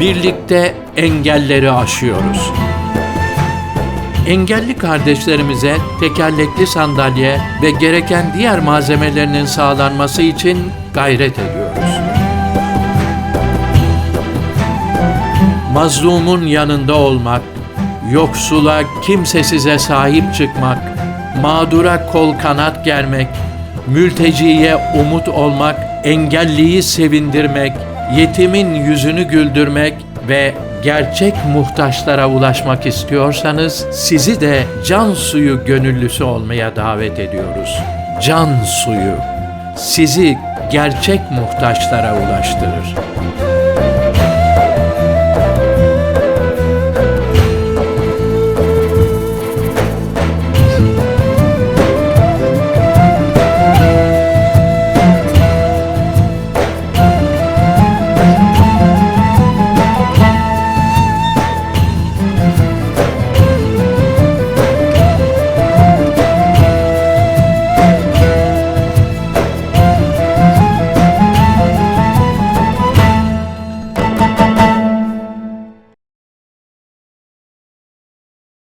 Birlikte engelleri aşıyoruz. Engelli kardeşlerimize tekerlekli sandalye ve gereken diğer malzemelerinin sağlanması için gayret ediyoruz. Mazlumun yanında olmak, yoksula, kimsesize sahip çıkmak, mağdura kol kanat germek, mülteciye umut olmak, engelliyi sevindirmek, yetimin yüzünü güldürmek ve gerçek muhtaçlara ulaşmak istiyorsanız sizi de can suyu gönüllüsü olmaya davet ediyoruz. Can suyu sizi gerçek muhtaçlara ulaştırır.